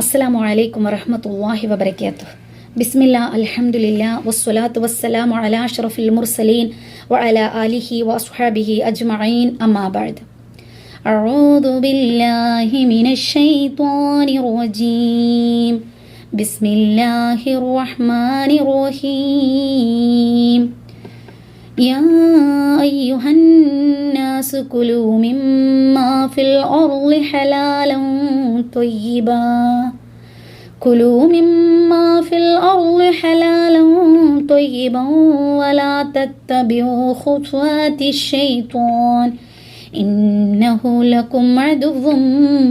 അസ്സലാമു അലൈക്കും വറഹ്മത്തുള്ളാഹി വബറകാതുഹു ബിസ്മില്ലാ അൽഹംദുലില്ലാ വസ്സലാത്തു വസ്സലാമു അലാ അഷ്റഫിൽ മുർസലീൻ വഅലാ ആലിഹി വഅസ്ഹാബിഹി അജ്മഈൻ അമ്മാ ബഅദ് أعوذ بالله من الشيطان الرجيم بسم الله الرحمن الرحيم يا أيها الناس كلوا مما في الأرض حلالا طيبا كلوا مما في الأرض حلالا طيبا ولا تتبعوا خطوات الشيطان إنه لكم عدو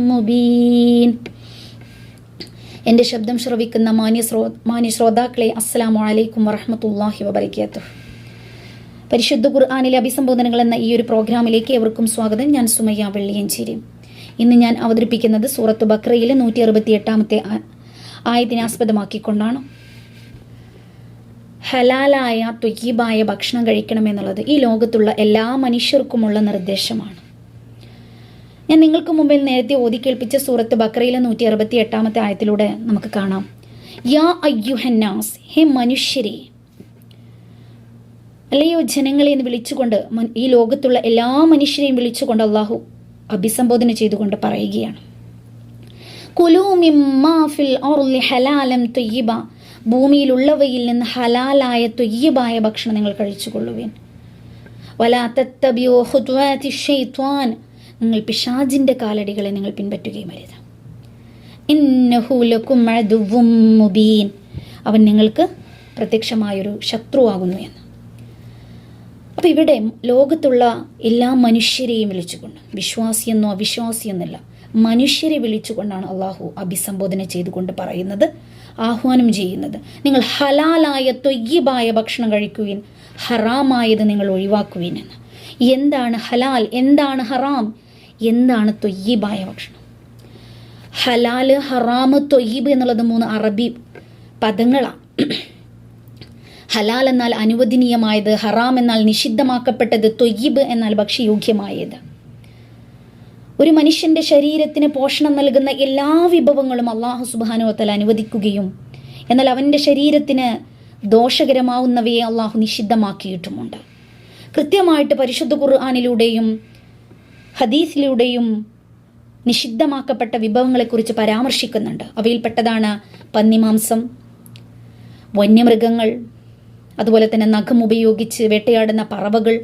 مبين എൻ്റെ ശബ്ദം ശ്രവിക്കുന്ന മാന്യ ശ്രോ മാന്യ ശ്രോതാക്കളെ അസ്സലാമു അലൈക്കും വറഹ്മത്തുള്ളാഹി വബറകാതുഹു പരിശുദ്ധ ഖുർആാനിലെ അഭിസംബോധനകൾ എന്ന ഈ ഒരു പ്രോഗ്രാമിലേക്ക് എവർക്കും സ്വാഗതം. ഞാൻ സുമയ്യ വെള്ളിയഞ്ചേരി. ഇന്ന് ഞാൻ അവതരിപ്പിക്കുന്നത് സൂറത്ത് ബക്രയിലെ നൂറ്റി അറുപത്തി എട്ടാമത്തെ ആയതിനെ ആസ്പദമാക്കിക്കൊണ്ടാണ്. ഹലാലായ ത്വയ്യീബായ ഭക്ഷണം കഴിക്കണമെന്നുള്ളത് ഈ ലോകത്തുള്ള എല്ലാ മനുഷ്യർക്കുമുള്ള നിർദ്ദേശമാണ്. ഞാൻ നിങ്ങൾക്ക് മുമ്പിൽ നേരത്തെ ഓതി കേൾപ്പിച്ച സൂറത്ത് ബക്രയിലെ നൂറ്റി അറുപത്തി എട്ടാമത്തെ ആയത്തിലൂടെ നമുക്ക് കാണാം. യാ അയ്യുഹന്നാസ് ഹേ മനുഷ്യരെ അല്ലയോ ജനങ്ങളെ എന്ന് വിളിച്ചുകൊണ്ട് ഈ ലോകത്തുള്ള എല്ലാ മനുഷ്യരെയും വിളിച്ചുകൊണ്ട് അള്ളാഹു അഭിസംബോധന ചെയ്തുകൊണ്ട് പറയുകയാണ്. ഭൂമിയിലുള്ളവയിൽ നിന്ന് ഹലാലായ തൊയ്യബായ ഭക്ഷണം നിങ്ങൾ കഴിച്ചുകൊള്ളുവേൻ. വലാ തത്തബിയോ ഖുത്വാതി നിങ്ങൾ പിശാജിന്റെ കാലടികളെ നിങ്ങൾ പിൻപറ്റുകയും അരുത്. മുബീൻ. അവൻ നിങ്ങൾക്ക് പ്രത്യക്ഷമായൊരു ശത്രുവാകുന്നു എന്ന്. അപ്പോൾ ഇവിടെ ലോകത്തുള്ള എല്ലാ മനുഷ്യരെയും വിളിച്ചുകൊണ്ട് വിശ്വാസിയെന്നോ അവിശ്വാസിയെന്നല്ല മനുഷ്യരെ വിളിച്ചുകൊണ്ടാണ് അള്ളാഹു അഭിസംബോധന ചെയ്തുകൊണ്ട് പറയുന്നത് ആഹ്വാനം ചെയ്യുന്നത്. നിങ്ങൾ ഹലാലായ തൊയ്യബായ ഭക്ഷണം കഴിക്കുവിൻ ഹറാമായത് നിങ്ങൾ ഒഴിവാക്കുവിൻ എന്ന്. എന്താണ് ഹലാൽ? എന്താണ് ഹറാം? എന്താണ് തൊയ്യബായ ഭക്ഷണം? ഹലാൽ ഹറാമ് തൊയ്യബ് എന്നുള്ളത് മൂന്ന് അറബി പദങ്ങളാണ് ഹലാൽ എന്നാൽ അനുവദനീയമായത് ഹറാം എന്നാൽ നിഷിദ്ധമാക്കപ്പെട്ടത് തൊയ്യിബ് എന്നാൽ ഭക്ഷ്യയോഗ്യമായത്. ഒരു മനുഷ്യന്റെ ശരീരത്തിന് പോഷണം നൽകുന്ന എല്ലാ വിഭവങ്ങളും അള്ളാഹു സുബാനുവത്തൽ അനുവദിക്കുകയും എന്നാൽ അവന്റെ ശരീരത്തിന് ദോഷകരമാവുന്നവയെ അള്ളാഹു നിഷിദ്ധമാക്കിയിട്ടുമുണ്ട്. കൃത്യമായിട്ട് പരിശുദ്ധ ഖുർആാനിലൂടെയും ഹദീസിലൂടെയും നിഷിദ്ധമാക്കപ്പെട്ട വിഭവങ്ങളെക്കുറിച്ച് പരാമർശിക്കുന്നുണ്ട്. അവയിൽപ്പെട്ടതാണ് പന്നിമാംസം വന്യമൃഗങ്ങൾ അതുപോലെ തന്നെ നഖം ഉപയോഗിച്ച് വേട്ടയാടുന്ന പറവകൾ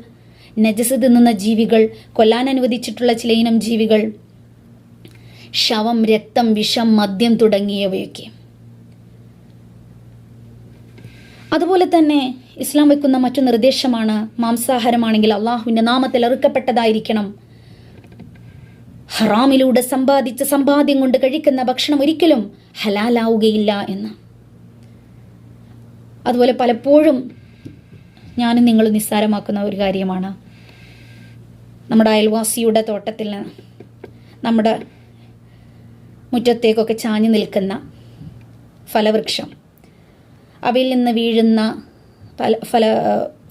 നജസ് തിന്നുന്ന ജീവികൾ കൊല്ലാൻ അനുവദിച്ചിട്ടുള്ള ചില ഇനം ജീവികൾ ശവം രക്തം വിഷം മദ്യം തുടങ്ങിയവയൊക്കെ. അതുപോലെ തന്നെ ഇസ്ലാം വെക്കുന്ന മറ്റു നിർദ്ദേശമാണ് മാംസാഹാരമാണെങ്കിൽ അള്ളാഹുവിന്റെ നാമത്തിൽ അറുക്കപ്പെട്ടതായിരിക്കണം. ഹറാമിലൂടെ സമ്പാദിച്ച സമ്പാദ്യം കൊണ്ട് കഴിക്കുന്ന ഭക്ഷണം ഒരിക്കലും ഹലാലാവുകയില്ല എന്ന്. അതുപോലെ പലപ്പോഴും ഞാനും നിങ്ങൾ നിസ്സാരമാക്കുന്ന ഒരു കാര്യമാണ്. നമ്മുടെ അയൽവാസിയുടെ തോട്ടത്തിൽ നമ്മുടെ മുറ്റത്തേക്കൊക്കെ ചാഞ്ഞു നിൽക്കുന്ന ഫലവൃക്ഷം. അവയിൽ നിന്ന് വീഴുന്ന ഫല ഫല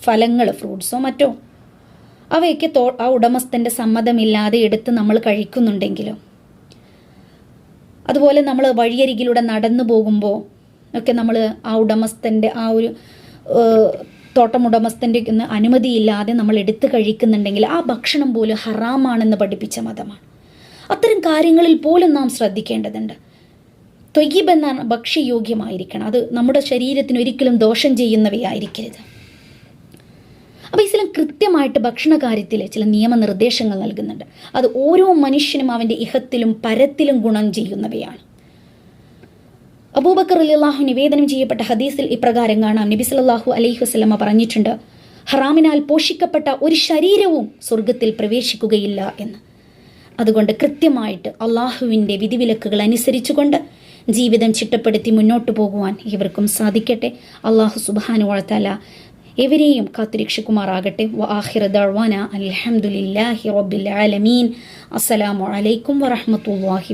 ഫലങ്ങൾ ഫ്രൂട്ട്സോ മറ്റോ അവയൊക്കെ തോ ആ ഉടമസ്ഥന്റെ സമ്മതമില്ലാതെ എടുത്ത് നമ്മൾ കഴിക്കുന്നുണ്ടെങ്കിലും. അതുപോലെ നമ്മൾ വഴിയരികിലൂടെ നടന്നു പോകുമ്പോൾ ഒക്കെ നമ്മൾ ആ ഉടമസ്ഥന്റെ ആ ഒരു തോട്ടം ഉടമസ്ഥന്റെ ഒന്ന് അനുമതിയില്ലാതെ നമ്മൾ എടുത്തു കഴിക്കുന്നുണ്ടെങ്കിൽ ആ ഭക്ഷണം പോലും ഹറാമാണെന്ന് പഠിപ്പിച്ച മതമാണ്. അത്തരം കാര്യങ്ങളിൽ പോലും നാം ശ്രദ്ധിക്കേണ്ടതുണ്ട്. എന്നാണ് ഭക്ഷ്യയോഗ്യമായിരിക്കണം. അത് നമ്മുടെ ശരീരത്തിന് ഒരിക്കലും ദോഷം ചെയ്യുന്നവയായിരിക്കരുത്. അപ്പോൾ ഇസ്ലാം കൃത്യമായിട്ട് ഭക്ഷണ കാര്യത്തിൽ ചില നിയമനിർദ്ദേശങ്ങൾ നൽകുന്നുണ്ട്. അത് ഓരോ മനുഷ്യനും അവന്റെ ഇഹത്തിലും പരത്തിലും ഗുണം ചെയ്യുന്നവയാണ്. അബൂബക്കർ അലിയാഹു നിവേദനം ചെയ്യപ്പെട്ട ഹദീസിൽ ഇപ്രകാരം കാണാം നബി സല്ലല്ലാഹു അലൈഹി വസ്ലമ പറഞ്ഞിട്ടുണ്ട്. ഹറാമിനാൽ പോഷിക്കപ്പെട്ട ഒരു ശരീരവും സ്വർഗത്തിൽ പ്രവേശിക്കുകയില്ല എന്ന്. അതുകൊണ്ട് കൃത്യമായിട്ട് അള്ളാഹുവിന്റെ വിധിവിലക്കുകൾ അനുസരിച്ചുകൊണ്ട് ജീവിതം ചിട്ടപ്പെടുത്തി മുന്നോട്ട് പോകുവാൻ ഇവർക്കും സാധിക്കട്ടെ. അള്ളാഹു സുബാനു വളർത്തല എവരെയും കാത്തുരക്ഷിക്കുമാറാകട്ടെ. വാഹിറ ദർവാന അലഹമുല്ലാഹി ആലമീൻ. അസ്സലാമു അലൈക്കും വറഹമത്തല്ലാഹി